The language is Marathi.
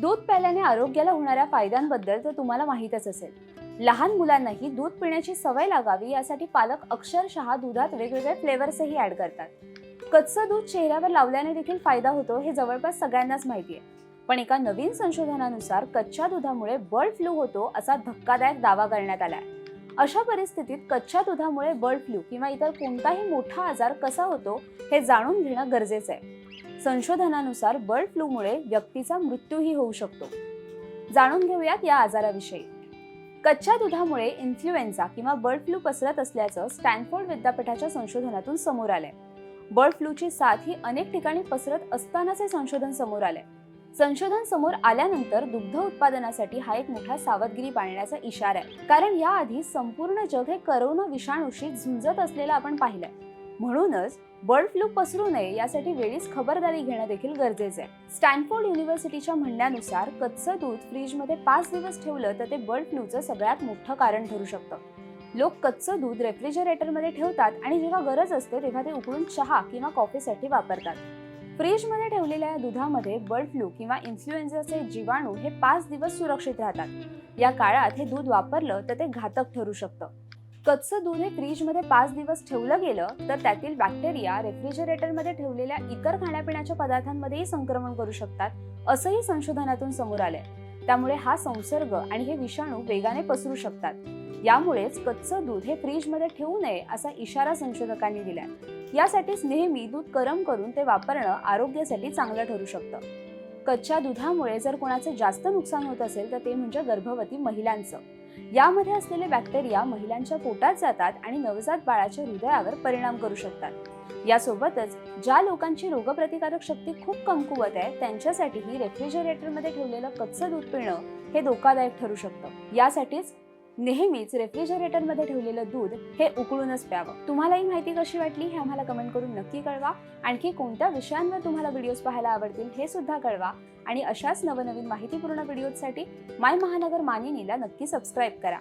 दूध प्यायल्याने आरोग्याला होणाऱ्या फायद्यांबद्दल तर तुम्हाला माहीतच असेल. लहान मुलांनाही दूध पिण्याची सवय लागावी यासाठी पालक अक्षरशः दुधात वेगवेगळे फ्लेवर्सही ॲड करतात. कच्चं दूध चेहऱ्यावर लावल्याने देखील फायदा होतो हे जवळपास सगळ्यांनाच माहिती आहे पण एका नवीन संशोधनानुसार कच्च्या दुधामुळे बर्ड फ्लू होतो असा धक्कादायक दावा करण्यात आला आहे अशा परिस्थितीत कच्च्या दुधामुळे बर्ड फ्लू किंवा इतर कोणताही मोठा आजार कसा होतो हे जाणून घेणं गरजेचं आहे. संशोधनानुसार बर्ड फ्लूमुळे व्यक्तीचा मृत्यूही होऊ शकतो. जाणून घेऊयात या आजाराविषयी. कच्च्या दुधामुळे इन्फ्लुएन्झा किंवा बर्ड फ्लू पसरत असल्याचं स्टॅनफोर्ड विद्यापीठाच्या संशोधनातून समोर आलंय. बर्ड फ्लूची साथ ही अनेक ठिकाणी पसरत असतानाचे संशोधन समोर आलंय. संशोधन समोर आल्यानंतर दुग्ध उत्पादनासाठी हा एक मोठा सावधगिरी पाळण्याचा इशारा आहे. कारण याआधी संपूर्ण जग हे करोना विषाणूशी झुंजत असलेलं आपण पाहिलंय. म्हणूनच बर्ड फ्लू पसरू नये यासाठी वेळीच खबरदारी घेणं देखील गरजेचं आहे. स्टॅनफोर्ड युनिव्हर्सिटीच्या म्हणण्यानुसार कच्चं दूध फ्रीजमध्ये पाच दिवस ठेवलं तर ते बर्ड फ्लूचं सगळ्यात मोठं कारण ठरू शकतं. लोक कच्चं दूध रेफ्रिजरेटरमध्ये ठेवतात आणि जेव्हा गरज असते तेव्हा ते उकळून चहा किंवा कॉफीसाठी वापरतात. फ्रीजमध्ये ठेवलेल्या या दुधामध्ये बर्ड फ्लू किंवा इन्फ्लुएन्झाचे जीवाणू हे पाच दिवस सुरक्षित राहतात. या काळात हे दूध वापरलं तर ते घातक ठरू शकतं. कच्चं दूध हे फ्रीजमध्ये पाच दिवस ठेवलं गेलं तर त्यातील बॅक्टेरिया रेफ्रिजरेटरमध्ये ठेवलेल्या इतर खाण्यापिण्याच्या पदार्थांमध्येही संक्रमण करू शकतात असंही संशोधनातून समोर आलंय. त्यामुळे हा संसर्ग आणि हे विषाणू वेगाने पसरू शकतात. यामुळेच कच्चं दूध हे फ्रीजमध्ये ठेवू नये असा इशारा संशोधकांनी दिलाय. यासाठीच नेहमी दूध गरम करून ते वापरणं आरोग्यासाठी चांगलं ठरू शकतं. कच्च्या दुधामुळे जर कोणाचे जास्त नुकसान होत असेल तर ते म्हणजे गर्भवती महिलांचं. यामध्ये असलेले बॅक्टेरिया महिलांच्या पोटात जातात आणि नवजात बाळाच्या हृदयावर परिणाम करू शकतात. यासोबतच ज्या लोकांची रोगप्रतिकारक शक्ती खूप कमकुवत आहे त्यांच्यासाठीही रेफ्रिजरेटरमध्ये ठेवलेलं कच्चं दूध पिणं हे धोकादायक ठरू शकतं. यासाठीच नेहमीच रेफ्रिजरेटरमध्ये ठेवलेलं दूध हे उकळूनच प्यावं. तुम्हाला ही माहिती कशी वाटली हे आम्हाला कमेंट करून नक्की कळवा. आणखी कोणत्या विषयांवर तुम्हाला व्हिडिओज पाहायला आवडतील हे सुद्धा कळवा. आणि अशाच नवनवीन माहितीपूर्ण व्हिडिओजसाठी माय महानगर मानिनीला नक्की सबस्क्राईब करा.